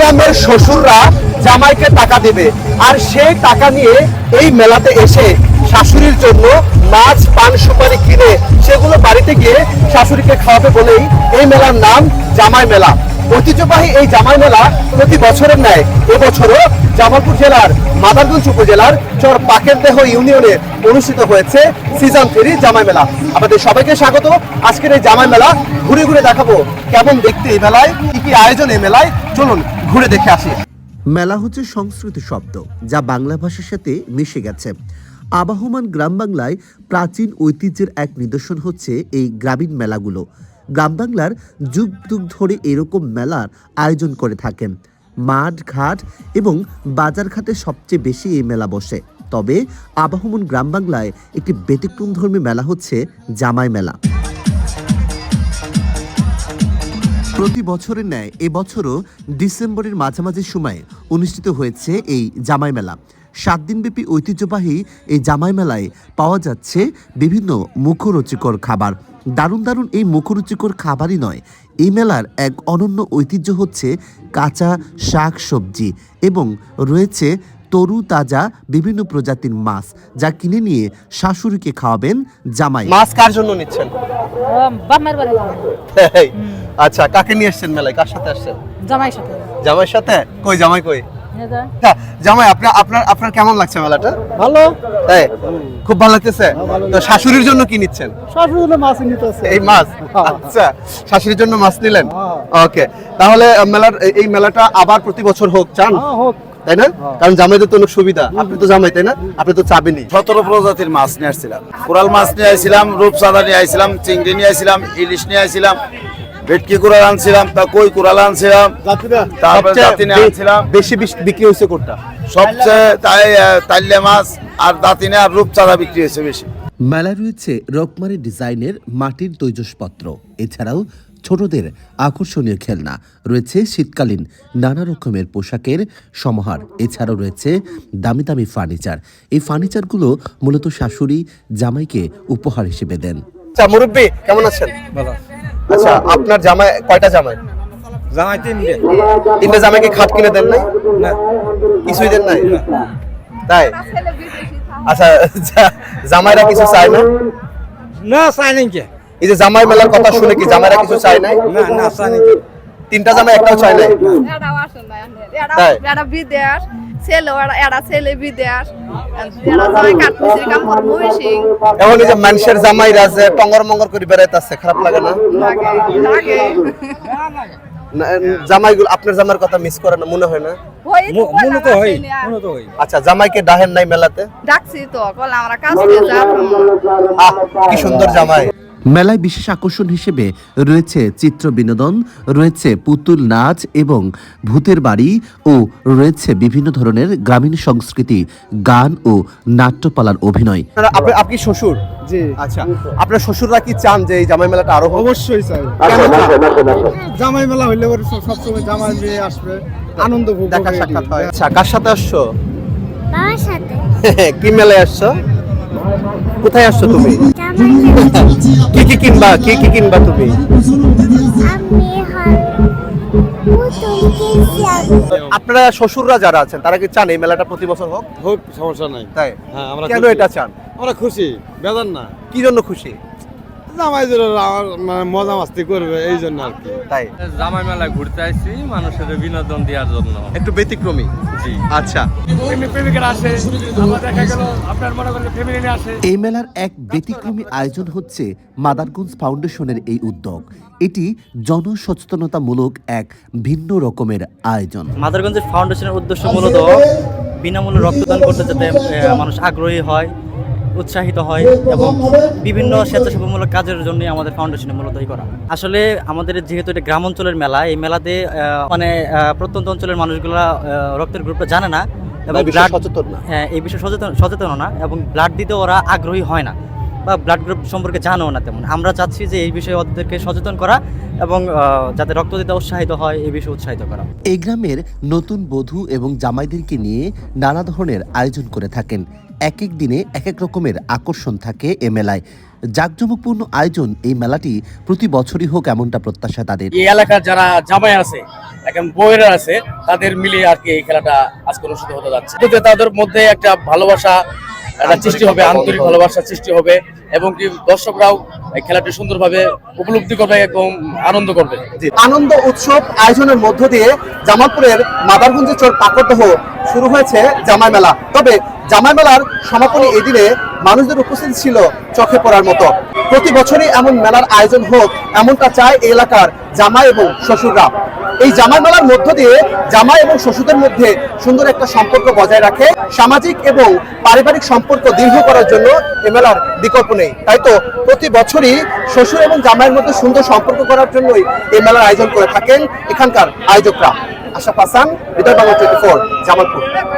গ্রামের শ্বশুররা জামাইকে টাকা দেবে। আর সেই টাকা নিয়ে এই মেলাতে এসে শাশুড়ির জন্য মাছ, পান, সুপারি কিনে সেগুলো বাড়িতে গিয়ে শাশুড়িকে খাওয়াবে বলেই এই মেলার নাম জামাই মেলা। ঐতিহ্যবাহী এই জামাই মেলা প্রতি বছরের ন্যায়। এবছরও জামালপুর জেলার মাদারগঞ্জ উপজেলার চর পাকের দেহ ইউনিয়নে অনুষ্ঠিত হয়েছে সিজন থ্রি জামাই মেলা। আমাদের সবাইকে স্বাগত। আজকের এই জামাই মেলা ঘুরে ঘুরে দেখাবো কেমন দেখতে এই মেলায়, কি কি আয়োজন এই মেলায়। চলুন ঘুরে দেখে আসি। মেলা হচ্ছে সংস্কৃত শব্দ, যা বাংলা ভাষার সাথে মিশে গেছে। আবাহমান গ্রাম বাংলায় প্রাচীন ঐতিহ্যের এক নিদর্শন হচ্ছে এই গ্রামীণ মেলাগুলো। গ্রাম বাংলার যুগ যুগ ধরে এরকম মেলার আয়োজন করে থাকেন। মাঠ, ঘাট এবং বাজারঘাটে সবচেয়ে বেশি এই মেলা বসে। তবে আবাহমন গ্রাম বাংলায় একটি ব্যতিক্রমধর্মী মেলা হচ্ছে জামাই মেলা। প্রতি বছরের ন্যায় এবছরও ডিসেম্বরের মাঝামাঝি সময়ে অনুষ্ঠিত হয়েছে এই জামাই মেলা। সাত দিনব্যাপী ঐতিহ্যবাহী এই জামাই মেলায় পাওয়া যাচ্ছে বিভিন্ন মুখরুচিকর খাবার। দারুণ দারুণ এই মুখরুচিকর খাবারই নয় এই মেলার এক অনন্য ঐতিহ্য হচ্ছে কাঁচা শাক সবজি এবং রয়েছে তরু তাজা বিভিন্ন প্রজাতির মাছ যা কিনে নিয়ে শাশুড়িকে খাওয়াবেন জামাই। মাছ কার জন্য নিচ্ছেন? আচ্ছা কাকে নিয়ে এসছেন মেলায়? কার সাথে আসছেন? জামাই সাথে। জামাইয়ের সাথে? কই জামাই কই? জামাই আপনার আপনার আপনার কেমন লাগছে মেলাটা? ভালো। তাই খুব ভালো লাগতেছে? তো শাশুড়ির জন্য কি নিচ্ছেন? সবগুলো মাছ নিতেছে এই মাছ? আচ্ছা শাশুড়ির জন্য মাছ নিলেন? ওকে তাহলে মেলার এই- মেলাটা আবার প্রতি বছর হোক চান? হ্যাঁ হোক। তাই না? কারণ জামাইদের তো অনেক সুবিধা। আপনি তো জামাই তাই না? আপনি তো চাবেনই সতেরো প্রজাতির মাছ নিয়ে আসছিলাম। কোরাল মাছ নিয়ে আসছিলাম রূপসাদা নিয়ে আসছিলাম চিংড়ি নিয়ে আসছিলাম ইলিশ নিয়ে আসছিলাম ভেটকি কোরাল আনছিলাম তা কই কোরাল আনছিলাম? তারপরে বে- আনছিলাম। বেশি বিক্রি হয়েছে কোনটা? সবচেয়ে তাই তাইলে মাছ আর দাঁতিনে আর রূপচাঁদা বিক্রি হয়েছে বেশি। মেলায় রয়েছে রকমারি ডিজাইনের মাটির তৈজসপত্র। এছাড়াও ছোটদের আকর্ষণীয় খেলনা। রয়েছে শীতকালীন নানা রকমের পোশাকের সমাহার। এছাড়াও রয়েছে দামি দামি ফার্নিচার। এই ফার্নিচারগুলো মূলত শাশুড়ি জামাইকে উপহার হিসেবে দেন। আচ্ছা মুরব্বী কেমন আছেন? আচ্ছা আপনার জামাই কয়টা জামাই? জামাই তিনটে। তিনটা জামাইকে খাট কিনে দেন নাই? না। কিছুই দেন নাই? তাই? আচ্ছা জামাইরা কিছু চায় না? না চাই নাকি এই যে জামাই মেলার কথা শুনে কি জামাইরা কিছু চায় নাই? না না চাই নাকি তিনটা জামাই একটাও চায় নাই? তাই? ছেলে এরা ছেলে বিদেশ। এখন যে মানুষের জামাইরা যে টঙ্গর মঙ্গর করে বেড়াইতেছে খারাপ লাগে না? লাগে লাগে। না, জামাইগুলো আপনার জামাইয়ের কথা মিস করে না মনে হয় না? মনে তো মনে তো আচ্ছা জামাইকে ডাহেন নাই মেলাতে? ডাকছি তো কল আমরা কাজ কি সুন্দর জামাই। মেলায় বিশেষ আকর্ষণ হিসেবে রয়েছে চিত্র বিনোদন রয়েছে পুতুল নাচ এবং ভূতের বাড়ি ও রয়েছে বিভিন্ন ধরনের গ্রামীণ সংস্কৃতি গান ও নাট্যপালার অভিনয়। আপনি শ্বশুর? জি। আচ্ছা আপনার শ্বশুররা কি চান যে এই জামাই মেলাটা আরও অবশ্যই চাই জামাই মেলা হইলে সবসময় জামাই মেয়ে আসবে আনন্দ ভোগ দেখা সাক্ষাৎ হয়। আচ্ছা কার সাথে আসছো? বাবার সাথে। কি মেলায় আসছো? কোথায় আসছো তুমি? কি কি কিনবা? কি কি কিনবা তুমি। আপনারা শ্বশুররা যারা আছেন তারা কি চান এই মেলাটা প্রতি বছর হোক? হোক সমস্যা নাই। তাই? হ্যাঁ আমরা কেন এটা চান? আমরা খুশি বেজান না। কি জন্য খুশি? জামাই মানে মজা মাস্তি করবে এই জন্য আর কি। তাই? জামাই মেলায় ঘুরতে আসছি মানুষের বিনোদন দেওয়ার জন্য। একটু ব্যতিক্রমী? জি। আচ্ছা। এই মেলার এক ব্যতিক্রমী আয়োজন হচ্ছে মাদারগঞ্জ ফাউন্ডেশনের এই উদ্যোগ। এটি জনসচেতনতামূলক এক ভিন্ন রকমের আয়োজন। মাদারগঞ্জের ফাউন্ডেশনের উদ্দেশ্য মূলত বিনামূল্যে রক্তদান করতে যাতে মানুষ আগ্রহী হয়। উৎসাহিত হয় এবং বিভিন্ন স্বেচ্ছাসেবামূলক কাজের জন্য আমাদের ফাউন্ডেশনে মূলত এই করা আসলে আমাদের যেহেতু এটা গ্রাম অঞ্চলের মেলা এই মেলাতে মানে প্রত্যন্ত অঞ্চলের মানুষগুলা রক্তের গ্রুপটা জানে না এবং ব্লাড। হ্যাঁ এই বিষয়ে সচেতন সচেতন না এবং ব্লাড দিতে ওরা আগ্রহী হয় না বা ব্লাড গ্রুপ সম্পর্কে জানেও না তেমন। আমরা চাচ্ছি যে এই বিষয়ে ওদেরকে সচেতন করা এবং যাতে রক্ত দিতে উৎসাহিত হয় এই বিষয়ে উৎসাহিত করা। এই গ্রামের নতুন বধূ এবং জামাইদেরকে নিয়ে নানা ধরনের আয়োজন করে থাকেন। এক এক দিনে এক এক রকমের আকর্ষণ থাকে এ মেলায়। জাঁকজমকপূর্ণ আয়োজন এই মেলাটি প্রতি বছরই হোক এমনটা প্রত্যাশা তাদের। এই এলাকার যারা জামাই আছে এখন বউয়েরা আছে তাদের মিলে আর কি এই খেলাটা আজকে অনুষ্ঠিত হতে যাচ্ছে। তাদের মধ্যে একটা ভালোবাসা একটা সৃষ্টি হবে আন্তরিক ভালোবাসা সৃষ্টি হবে এবং কি দর্শকরাও এই খেলাটি সুন্দরভাবে উপলব্ধি করবে এবং আনন্দ করবে। আনন্দ উৎসব আয়োজনের মধ্য দিয়ে জামালপুরের মাদারগঞ্জ চর পাকড়দহ শুরু হয়েছে জামাই মেলা। তবে জামাই মেলার সমাপনী এদিনে মানুষদের উপস্থিতি ছিল চোখে পড়ার মতো। প্রতি বছরই এমন মেলার আয়োজন হোক এমনটা চায় এই এলাকার জামাই এবং শ্বশুররা। এই জামাই মেলার মধ্য দিয়ে জামাই এবং শ্বশুরদের মধ্যে সুন্দর একটা সম্পর্ক বজায় রাখে। সামাজিক এবং পারিবারিক সম্পর্ক দীর্ঘ করার জন্য এ মেলার বিকল্প নেই। তাই তো প্রতি বছরই শ্বশুর এবং জামাইয়ের মধ্যে সুন্দর সম্পর্ক করার জন্যই এই মেলার আয়োজন করে থাকেন এখানকার আয়োজকরা। আশা পাসান বিদায় বাংলা টোয়েন্টি ফোর, জামালপুর।